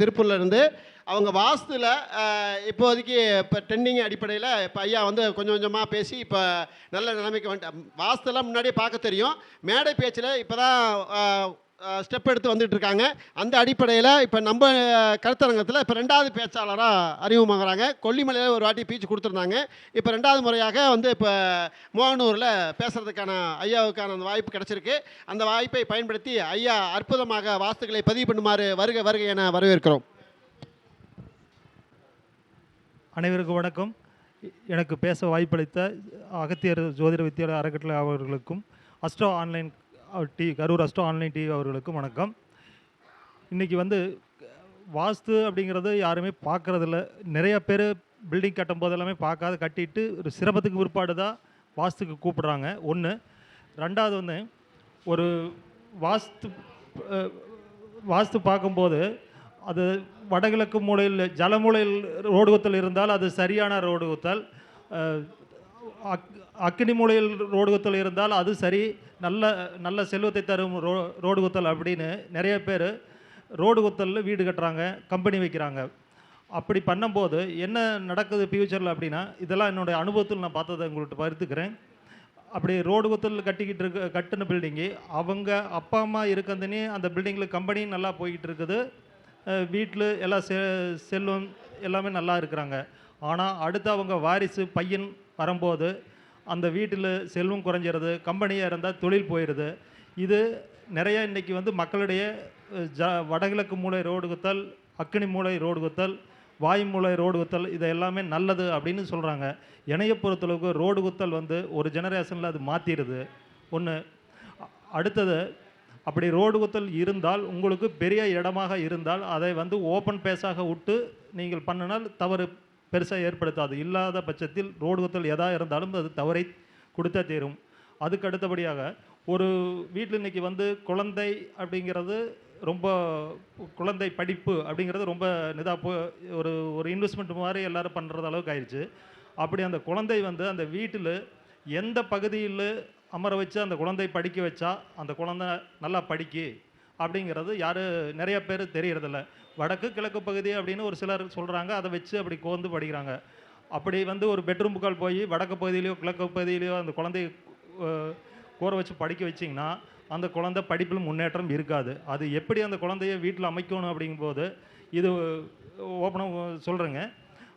திருப்பூர்ல இருந்து அவங்க வாஸ்துவில் இப்போதைக்கு இப்போ ட்ரெண்டிங் அடிப்படையில் இப்போ ஐயா வந்து கொஞ்சம் கொஞ்சமாக பேசி இப்போ நல்ல நிலைமைக்கு வந்துட்டு வாஸ்துலாம் முன்னாடியே பார்க்க தெரியும். மேடை பேச்சில் இப்போ தான் ஸ்டெப் எடுத்து வந்துட்டு இருக்காங்க அந்த அடிப்படையில் இப்போ நம்ம கருத்தரங்கத்தில் இப்போ ரெண்டாவது பேச்சாளராக அறிமுகமாகறாங்க கொல்லிமலையில் ஒரு வாட்டி பீச் கொடுத்துருந்தாங்க. இப்போ ரெண்டாவது முறையாக வந்து இப்போ மோகனூரில் பேசுகிறதுக்கான ஐயாவுக்கான அந்த வாய்ப்பு கிடைச்சிருக்கு. அந்த வாய்ப்பை பயன்படுத்தி ஐயா அற்புதமாக வாஸ்துக்களை பதிவு பண்ணுமாறு வருக வருக என வரவேற்கிறோம். அனைவருக்கும் வணக்கம். எனக்கு பேச வாய்ப்பளித்த அகத்தியர் ஜோதிட வித்தியாளர் அறக்கட்டளை அவர்களுக்கும் astro online D Karur astro online TV அவர்களுக்கும் வணக்கம். இன்றைக்கி வந்து வாஸ்து அப்படிங்கிறது யாருமே பார்க்குறதில்ல. நிறைய பேர் பில்டிங் கட்டும் போது எல்லாமே பார்க்காத கட்டிட்டு ஒரு சிரமத்துக்கு பிற்பாடு தான் வாஸ்துக்கு கூப்பிடுறாங்க. ஒன்று ரெண்டாவது வந்து ஒரு வாஸ்து வாஸ்து பார்க்கும்போது அது வடகிழக்கு மூலையில் ஜலமூலையில் ரோடு குத்தல் இருந்தால் அது சரியான ரோடு குத்தல். அக் அக்கினி மூலையில் ரோடு குத்தல் இருந்தால் அது சரி. நல்ல நல்ல செல்வத்தை தரும் ரோ ரோடு குத்தல் அப்படின்னு நிறைய பேர் ரோடு குத்தலில் வீடு கட்டுறாங்க கம்பெனி வைக்கிறாங்க. அப்படி பண்ணும்போது என்ன நடக்குது ஃப்யூச்சரில் அப்படின்னா இதெல்லாம் என்னுடைய அனுபவத்தில் நான் பார்த்ததை உங்கள்கிட்ட பகிர்ந்துக்கிறேன். அப்படி ரோடு குத்தல் கட்டிக்கிட்டு இருக்க கட்டின பில்டிங்கு அவங்க அப்பா அம்மா இருக்கந்தனே அந்த பில்டிங்கில் கம்பெனியும் நல்லா போய்கிட்டு இருக்குது வீட்டில் எல்லாம் செ செல்வம் எல்லாமே நல்லா இருக்கிறாங்க. ஆனால் அடுத்து அவங்க வாரிசு பையன் வரும்போது அந்த வீட்டில் செல்வம் குறைஞ்சிருது கம்பெனியாக இருந்தால் தொழில் போயிடுது. இது நிறைய இன்றைக்கி வந்து மக்களுடைய ஜ வடகிழக்கு மூலை ரோடு குத்தல் அக்கினி மூலை ரோடு குத்தல் வாயு மூலை ரோடு குத்தல் இது எல்லாமே நல்லது அப்படின்னு சொல்கிறாங்க இணைய பொறுத்தளவுக்கு ரோடு குத்தல் வந்து ஒரு ஜெனரேஷனில் அது மாற்றிடுது ஒன்று அடுத்தது அப்படி ரோடு குத்தல் இருந்தால் உங்களுக்கு பெரிய இடமாக இருந்தால் அதை வந்து ஓப்பன் பேஸாக விட்டு நீங்கள் பண்ணினால் தவறு. பெருசாக ஏற்படுத்தாது. இல்லாத பட்சத்தில் ரோடு குத்தல் எதாக இருந்தாலும் அது தவறை கொடுத்தே தீரும். அதுக்கு அடுத்தபடியாக ஒரு வீட்டில் இன்னைக்கு வந்து குழந்தை அப்படிங்கிறது ரொம்ப குழந்தை படிப்பு அப்படிங்கிறது ரொம்ப நிதா போ ஒரு ஒரு இன்வெஸ்ட்மெண்ட் மாதிரி எல்லோரும் பண்ணுறது அளவுக்கு ஆயிடுச்சு அப்படி அந்த குழந்தை வந்து அந்த வீட்டில் எந்த பகுதியில் அமர வச்சு அந்த குழந்தை படிக்க வச்சா அந்த குழந்தை நல்லா படிக்கு? அப்படிங்கிறது யார் நிறைய பேர் தெரியறதில்ல. வடக்கு கிழக்கு பகுதி அப்படின்னு ஒரு சிலர் சொல்கிறாங்க அதை வச்சு அப்படி கோந்து படிக்கிறாங்க. அப்படி வந்து ஒரு பெட்ரூம் புக்கால் போய் வடக்கு பகுதியிலையோ கிழக்கு பகுதியிலையோ அந்த குழந்தைய கூற வச்சு படிக்க வச்சிங்கன்னா அந்த குழந்தை படிப்பில் முன்னேற்றம் இருக்காது. அது எப்படி அந்த குழந்தைய வீட்டில் அமைக்கணும் அப்படிங்கும்போது இது ஓப்பனாக சொல்கிறேங்க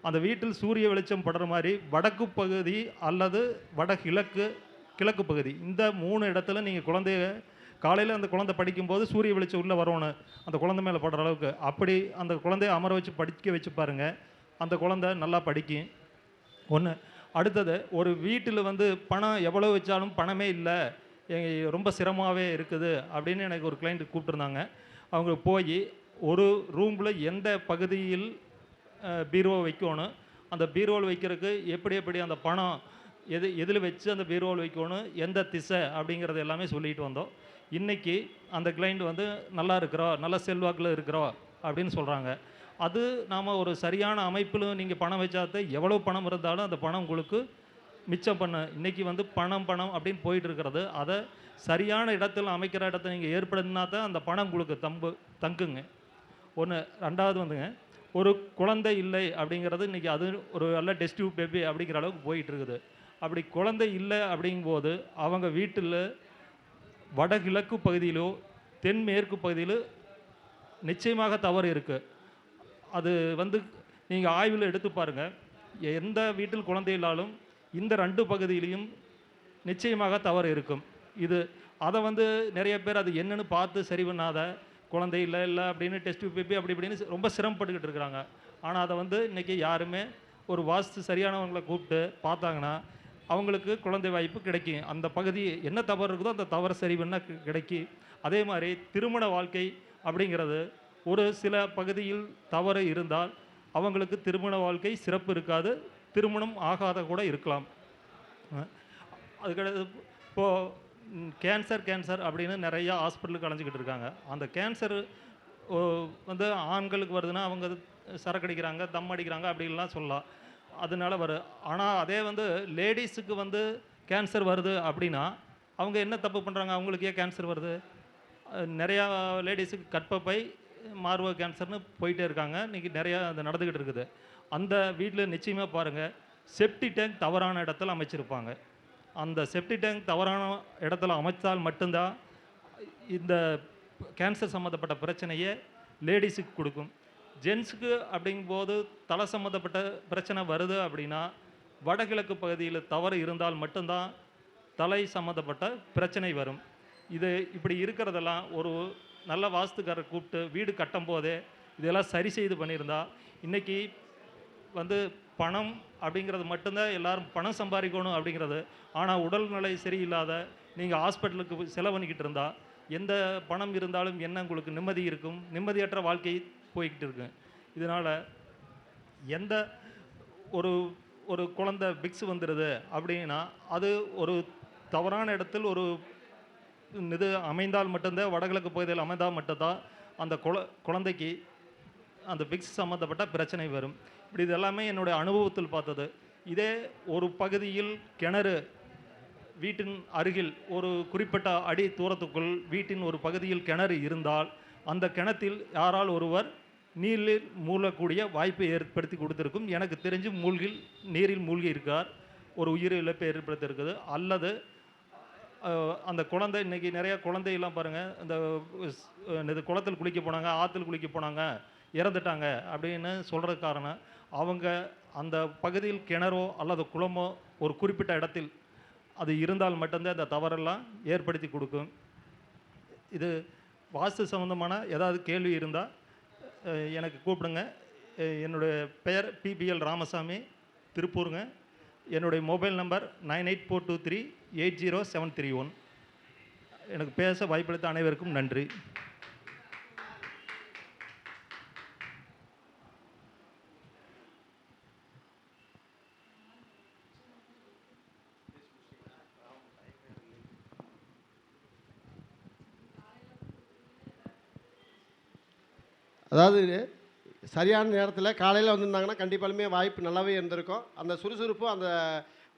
அந்த வீட்டில் சூரிய வெளிச்சம் படுற மாதிரி வடக்கு பகுதி அல்லது வடகிழக்கு கிழக்கு பகுதி இந்த மூணு இடத்துல நீங்கள் குழந்தைய காலையில் அந்த குழந்தை படிக்கும்போது சூரிய வெளிச்சம் உள்ளே வரணும் அந்த குழந்தை மேலே படுற அளவுக்கு அப்படி அந்த குழந்தைய அமர வச்சு படிக்க வச்சு பாருங்கள் அந்த குழந்தை நல்லா படிக்கும். ஒன்று அடுத்தது ஒரு வீட்டில் வந்து பணம் எவ்வளோ வச்சாலும் பணமே இல்லை. எ- ரொம்ப சிரமமாகவே இருக்குது அப்படின்னு எனக்கு ஒரு கிளைண்ட் கூப்பிட்டுருந்தாங்க. அவங்க போய் ஒரு ரூமில் எந்த பகுதியில் பீரோ வைக்கணும்? அந்த பீரோவில் வைக்கிறதுக்கு எப்படி எப்படி அந்த பணம் எது எதில் வச்சு அந்த பீரோவில் வைக்கணும்? எந்த திசை அப்படிங்கிறது எல்லாமே சொல்லிட்டு வந்தோம். இன்றைக்கி அந்த கிளைண்ட் வந்து நல்லா இருக்கிறோம் நல்ல செல்வாக்கில் இருக்கிறோம் அப்படின்னு சொல்கிறாங்க அது நாம் ஒரு சரியான அமைப்பில் நீங்கள் பணம் வச்சாத்த எவ்வளோ பணம் இருந்தாலும் அந்த பணம் உங்களுக்கு மிச்சம் பண்ண இன்றைக்கி வந்து பணம் பணம் அப்படின்னு போயிட்டு இருக்கிறது. அதை சரியான இடத்துல அமைக்கிற இடத்த நீங்கள் ஏற்படுத்தினா தான் அந்த பணம் உங்களுக்கு தம்பு தங்குங்க. ஒன்று ரெண்டாவது வந்துங்க ஒரு குழந்தை இல்லை அப்படிங்கிறது இன்றைக்கி அது ஒரு நல்ல டெஸ்டிவ் பேபி அப்படிங்கிற அளவுக்கு போயிட்டு இருக்குது. அப்படி குழந்தை இல்லை அப்படிங்கும்போது அவங்க வீட்டில் வடகிழக்கு பகுதியிலோ தென்மேற்கு பகுதியிலோ நிச்சயமாக தவறு இருக்குது அது வந்து நீங்கள் ஆய்வில் எடுத்து பாருங்கள் எந்த வீட்டில் குழந்தை இல்லாலும் இந்த ரெண்டு பகுதியிலையும் நிச்சயமாக தவறு இருக்கும். இது அதை வந்து நிறைய பேர் அது என்னன்னு பார்த்து சரி பண்ணாத குழந்தை இல்லை இல்லை அப்படின்னு டெஸ்ட் பேபி அப்படி இப்படின்னு ரொம்ப சிரமப்பட்டுக்கிட்டு இருக்கிறாங்க ஆனால் அதை வந்து இன்றைக்கி யாருமே ஒரு வாஸ்து சரியானவங்களை கூப்பிட்டு பார்த்தாங்கன்னா அவங்களுக்கு குழந்தை வாய்ப்பு கிடைக்கும். அந்த பகுதி என்ன தவறு இருக்குதோ அந்த தவறு சரி பண்ணால் கிடைக்கும் அதே மாதிரி திருமண வாழ்க்கை அப்படிங்கிறது ஒரு சில பகுதியில் தவறு இருந்தால் அவங்களுக்கு திருமண வாழ்க்கை சிறப்பு இருக்காது. திருமணம் ஆகாத கூட இருக்கலாம். அஹ் அதுக்கடுத்து இப்போது கேன்சர் கேன்சர் அப்படின்னு நிறையா ஹாஸ்பிட்டலுக்கு அலைஞ்சிக்கிட்டு இருக்காங்க. அந்த கேன்சர் வந்து ஆண்களுக்கு வருதுன்னா அவங்க சரக்கு அடிக்கிறாங்க தம் அடிக்கிறாங்க அப்படின்லாம் சொல்லலாம். அதனால வரும் ஆனால் அதே வந்து லேடிஸுக்கு வந்து கேன்சர் வருது அப்படின்னா அவங்க என்ன தப்பு பண்ணுறாங்க அவங்களுக்கு ஏன் கேன்சர் வருது? நிறையா லேடிஸுக்கு கற்பப்பை மார்பக கேன்சர்னு போயிட்டே இருக்காங்க. இன்றைக்கி நிறையா அது நடந்துக்கிட்டு இருக்குது. அந்த வீட்டில் நிச்சயமாக பாருங்கள் செப்டி டேங்க் தவறான இடத்துல அமைச்சிருப்பாங்க. அந்த செப்டி டேங்க் தவறான இடத்துல அமைத்தால் மட்டும்தான் இந்த கேன்சர் சம்மந்தப்பட்ட பிரச்சனையை லேடிஸுக்கு கொடுக்கும். ஜென்ஸுக்கு அப்படிங்கும்போது தலை சம்மந்தப்பட்ட பிரச்சனை வருது அப்படின்னா வடகிழக்கு பகுதியில் தவறு இருந்தால் மட்டும்தான் தலை சம்மந்தப்பட்ட பிரச்சனை வரும். இது இப்படி இருக்கிறதெல்லாம் ஒரு நல்ல வாஸ்துக்காரர் கூப்பிட்டு வீடு கட்டும் போதே இதெல்லாம் சரி செய்து பண்ணியிருந்தா இன்றைக்கி வந்து பணம் அப்படிங்கிறது மட்டும்தான் எல்லோரும் பணம் சம்பாதிக்கணும் அப்படிங்கிறது ஆனால் உடல்நிலை சரியில்லாத நீங்கள் ஹாஸ்பிட்டலுக்கு செலவு பண்ணிக்கிட்டு எந்த பணம் இருந்தாலும் என்ன உங்களுக்கு நிம்மதி இருக்கும்? நிம்மதியற்ற வாழ்க்கை போய்கிட்டு இருக்கு. இதனால் எந்த ஒரு ஒரு குழந்தை பிக்ஸ் வந்துடுது அப்படின்னா அது ஒரு தவறான இடத்தில் ஒரு இது அமைந்தால் மட்டும்தான் வடகிழக்கு பகுதியில் அமைந்தால் மட்டும்தான் அந்த குழ குழந்தைக்கு அந்த பிக்ஸ் சம்மந்தப்பட்ட பிரச்சனை வரும். இப்படி இது எல்லாமே என்னுடைய அனுபவத்தில் பார்த்தது. இதே ஒரு பகுதியில் கிணறு வீட்டின் அருகில் ஒரு குறிப்பிட்ட அடி தூரத்துக்குள் வீட்டின் ஒரு பகுதியில் கிணறு இருந்தால் அந்த கிணத்தில் யாரால் ஒருவர் நீரில் மூழ்கக்கூடிய வாய்ப்பை ஏற்படுத்தி கொடுத்துருக்கும். எனக்கு தெரிஞ்சு மூழ்கில் நீரில் மூழ்கி இருக்கார் ஒரு உயிர் இழப்பை ஏற்படுத்தியிருக்குது அல்லது அந்த குழந்தை இன்னைக்கு நிறையா குழந்தையெல்லாம் பாருங்கள் இந்த இது குளத்தில் குளிக்க போனாங்க ஆற்றுல குளிக்க போனாங்க இறந்துட்டாங்க அப்படின்னு சொல்கிற காரணம் அவங்க அந்த பகுதியில் கிணறோ அல்லது குளமோ ஒரு குறிப்பிட்ட இடத்தில் அது இருந்தால் மட்டும்தான் அந்த தவறெல்லாம் ஏற்படுத்தி கொடுக்கும். இது வாஸ்து சம்மந்தமான ஏதாவது கேள்வி இருந்தால் எனக்கு கூப்பிடுங்க. என்னுடைய பெயர் பிபிஎல் ராமசாமி திருப்பூருங்க. என்னுடைய mobile number nine eight four two three eight zero seven three one. எனக்கு பேச வாய்ப்பளித்த அனைவருக்கும் நன்றி. அதாவது சரியான நேரத்தில் காலையில் வந்திருந்தாங்கன்னா கண்டிப்பாலுமே வாய்ப்பு நல்லாவே இருந்திருக்கும். அந்த சுறுசுறுப்பும் அந்த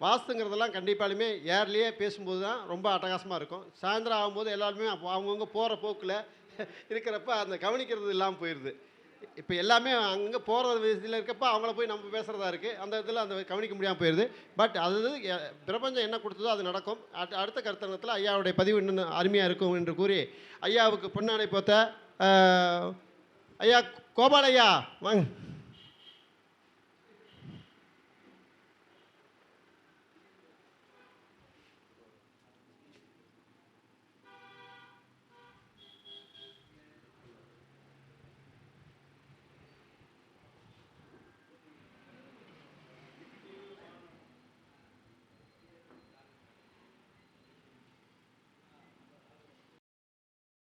வாஸ்துங்கிறதெல்லாம் கண்டிப்பாலுமே ஏர்லேயே பேசும்போது தான் ரொம்ப அட்டகாசமாக இருக்கும். சாயந்தரம் ஆகும்போது எல்லாருமே அப்போ அவங்கவுங்க போகிற போக்கில் இருக்கிறப்ப அந்த கவனிக்கிறது இல்லாமல் போயிடுது இப்போ எல்லாமே அங்கே போகிற விஷயத்தில் இருக்கப்போ அவங்கள போய் நம்ம பேசுகிறதா இருக்குது அந்த இதில் அந்த கவனிக்க முடியாமல் போயிடுது பட் அது பிரபஞ்சம் என்ன கொடுத்ததோ அது நடக்கும். அடுத்த அடுத்த கருத்தரங்கத்தில் ஐயாவுடைய பதிவு இன்னும் அருமையாக இருக்கும் என்று கூறி ஐயாவுக்கு பொன்னாடை போத்த ஆஹ், ஐயா கோபால் ஐயா வாங்க